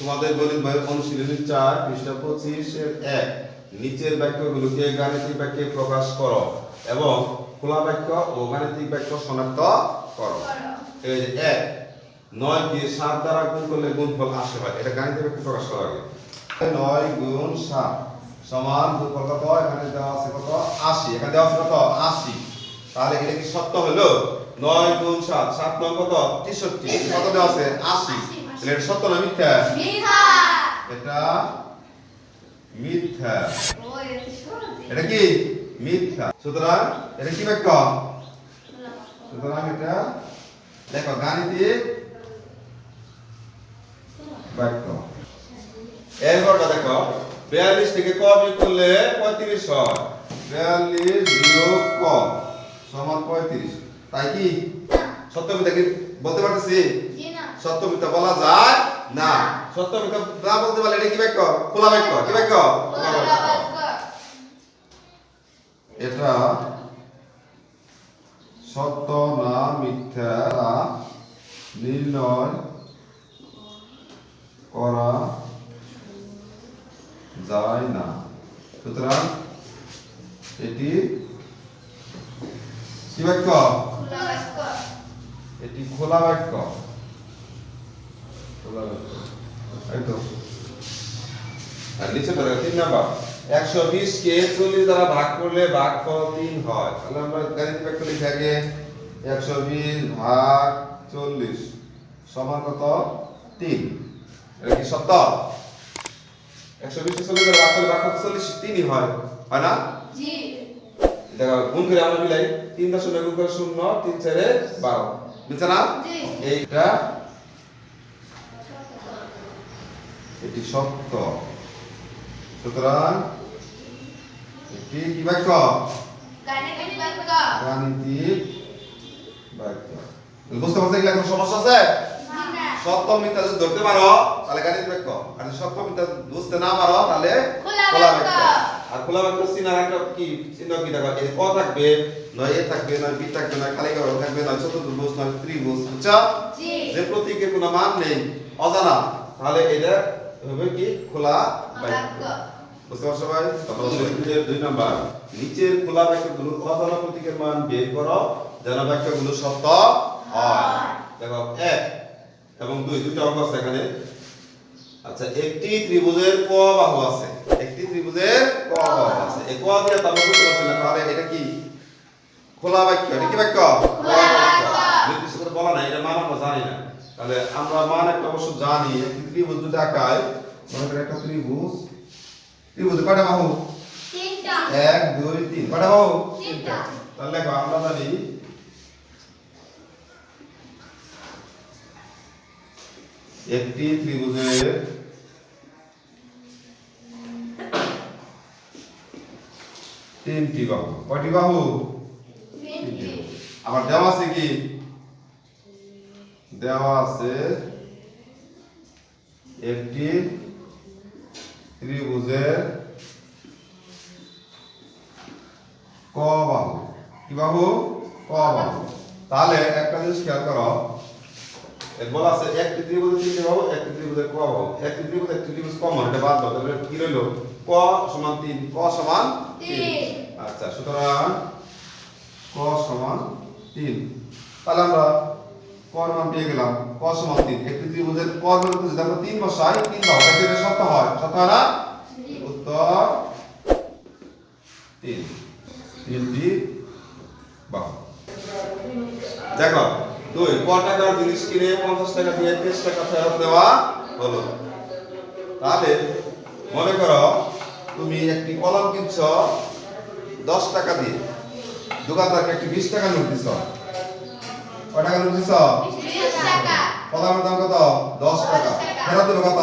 তোমাদের গণিত বইয়ের অনুশীলনী চার, পৃষ্ঠা পঁচিশের এক। নিচের বাক্যগুলোকে গাণিতিক বাক্যে প্রকাশ করো এবং খোলা বাক্য ও গাণিতিক বাক্য শনাক্ত করো। এই এক, নয় দিয়ে সাত দ্বারা গুণ করলে গুণফল আসে হয়। এটা গাণিতিক বাক্যে প্রকাশ করা লাগে নয় গুণ সাত সমান গুণফল কত? এখানে দেওয়া আছে কত? আশি। এখানে দেওয়া আছে কত? আশি। তাহলে এটা কি সত্য হলো? নয় গুণ সাত সাত নয় কত? তেষট্টি। কত দেওয়া আছে? আশি। তাহলে এটা সত্য না মিথ্যা? মিথ্যা। এটা মিথ্যা। এটা কি মিথ্যা। সুতরাং এটা কি বাক্য? সুতরাং এটা দেখো গাণিতিক বাক্য। এরপরটা দেখো বিয়াল্লিশ থেকে ক বিয়োগ করলে পঁয়ত্রিশ হয়। বিয়াল্লিশ বিয়োগ ক সমান পঁয়ত্রিশ। তাই কি? সত্য মিথ্যা কি? বলতে পারতেছি? সত্য মিথ্যা বলা যায় না। সত্য মিথ্যা না বলতে পারলে এটা কি বাক্য? খোলা বাক্য। কি বাক্য? এটা সত্য না মিথ্যা নির্ণয় করা যায় না। সুতরাং এটি কি বাক্য। এটি খোলা বাক্য খোলা বাক্য এই আর নিচে ধরে তিন নাম্বার। একশো বিশ কে চল্লিশ দ্বারা ভাগ করলে ভাগ তিন হয়। তাহলে আমরা গাণিতিক বাক্য লিখে আগে। একশো বিশ ভাগ চল্লিশ সমান কত? তিন। এটা কি সত্য? একশো বিশ চল্লিশ দ্বারা ভাগ করলে ভাগ চল্লিশ তিনই হয়। হয় না? দেখো গুণ করে আমরা মিলাই। তিন দশমিক গুণ করে শূন্য তিন চারে বারো। বুঝছে না? জি। এইটা এটি সত্য। সুতরাং এটি কি বাক্য? গাণিতিক বাক্য। বুঝতে পারছ এগুলা কোনো সমস্যা আছে? সত্য মিথ্যা যদি ধরতে পারো তাহলে গাণিতিক বাক্য। আর যদি সত্য মিথ্যা বুঝতে না পারো তাহলে খোলা বাক্য। আর খোলা বাক্য চিনার একটা কি? চিহ্ন কি দেখো এই ক থাকবে নয় এ থাকবে নয় বি থাকবে নয় খালি গড় থাকবে নয় চতুর্ভুজ নয় ত্রিভুজ। বুঝছ জি। যে প্রতীকের কোনো মান নেই অজানা তাহলে এটা হবে কি? খোলা? বাক্য বুঝতে পারছ ভাই? তারপর দুই- দুই নাম্বার। নিচের খোলা বাক্যগুলো অজানা প্রতীকের মান বের করো যেন বাক্যগুলো সত্য হয়। দেখো এক এবং দুই দুটো অঙ্ক আছে এখানে। আচ্ছা একটি ত্রিভুজের ক বাহু আছে। একটি ত্রিভুজের ক বাহু আছে। এই ক দিয়ে তো আমরা বুঝতে পারছি না তাহলে এটা কি? খোলা বাক্য। এটা কি বাক্য? খোলা বাক্য। নির্দিষ্ট করে বলা নাই এটা মান আমরা জানি না। তাহলে আমরা মান একটা অবশ্য জানি একটি ত্রিভুজ যদি আঁকায় মনে করে একটা ত্রিভুজ। ত্রিভুজে কয়টা বাহু? এক দুই তিন। কয়টা বাহু? তাহলে দেখো আমরা জানি একটি ত্রিভুজের তিনটি বাহু। কয়টি বাহু। আবার দেওয়া আছে কি? দেওয়া আছে একটি ত্রিভুজের ক বাহু। কি বাহু? ক বাহু। তাহলে একটা জিনিস খেয়াল করো। বলা আছে একটি ত্রিভুজের তিনটি বাহু একটি ত্রিভুজের ক বাহু। একটি ত্রিভুজ একটি ত্রিভুজ কমন এটা বাদ দাও তাহলে কি রইল? ক সমান তিন ক সমান তিন। আচ্ছা সুতরাং ক সমান তিন। তাহলে আমরা ক এর মান পেয়ে গেলাম ক সমান তিন একটি ত্রিভুজের ক এর মান আমরা তিন বসাই তিন তাহলে এটা সত্য হয়। সত্য হয় না? উত্তর তিন। তিনটি বাহু। দেখো, দুই ক টাকার জিনিস কিনে পঞ্চাশ টাকা দিয়ে তেইশ টাকা ফেরত দেওয়া হলো। তাহলে মনে করো, তুমি একটি কলম কিনছ, দশ টাকা দিয়ে। দোকানদারকে একটি বিশ টাকা নোট দিছ। কয় টাকা নোট দিছ? বিশ দাম কত? দশ টাকা। ফেরত দেবে কত?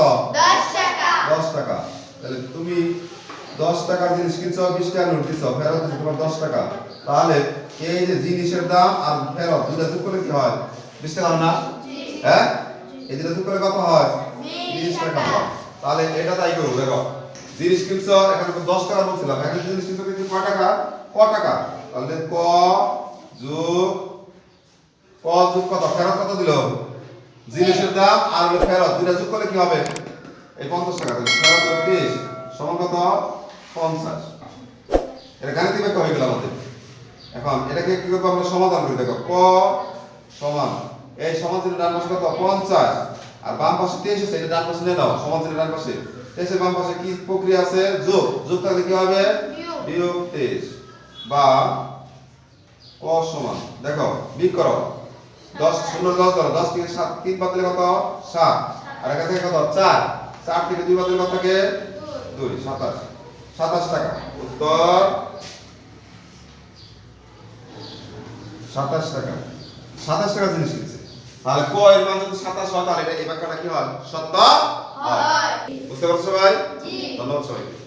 দশ টাকা। তাহলে তুমি দশ টাকার জিনিস কিনছো বিশ টাকা নোট দিচ্ছ ফেরত দিচ্ছ তোমার দশ টাকা। তাহলে এই যে জিনিসের দাম আর ফেরত দুটা যোগ করলে কি হয়? বিশ টাকা না? হ্যাঁ? এই দুটা যোগ করলে কত হয়? বিশ টাকা। হয়। তাহলে এটা তাই করব দেখো। জিনিস কিনছো এখানে দশ টাকা বলছিলাম। এখন জিনিস কিনছো কিন্তু ক টাকা? ক টাকা? তাহলে ক যোগ ক যোগ কত? ফেরত কত দিল? জিনিসের দাম আর হলো ফেরত। দুটা যোগ করলে কি হবে? এই পঞ্চাশ টাকা তেরো চব্বিশ সমান কত? পঞ্চাশ। এটা গাণিতিক ব্যাখ্যা হয়ে গেল আমাদের। এখন এটাকে কি করব আমরা সমাধান করে? দেখো ক সমান এই সমান চিহ্নের ডান পাশে কত? পঞ্চাশ। আর বাম পাশে তেইশ আছে এটা ডান পাশে নিয়ে নাও সমান চিহ্নের ডান পাশে। তেইশের বাম পাশে কি প্রক্রিয়া আছে? যোগ। যোগ থাকলে কি হবে? বিয়োগ। তেইশ। বা ক সমান দেখো বিয়োগ করো। দশ শূন্য দশ ধরো। দশ থেকে সাত। তিন বাদ কত? সাত। আর এখান থেকে কত? চার। চার থেকে দুই বাদ কত থাকে? দুই। সাতাশ। সাতাশ টাকা। উত্তর? সাতাশ টাকা। সাতাশ টাকা জিনিস কিনছে। তাহলে ক এর মান যদি সাতাশ হয় তাহলে এই বাক্যটা কি হয়? সত্য বুঝতে পারছ জি। ধন্যবাদ সবাইকে।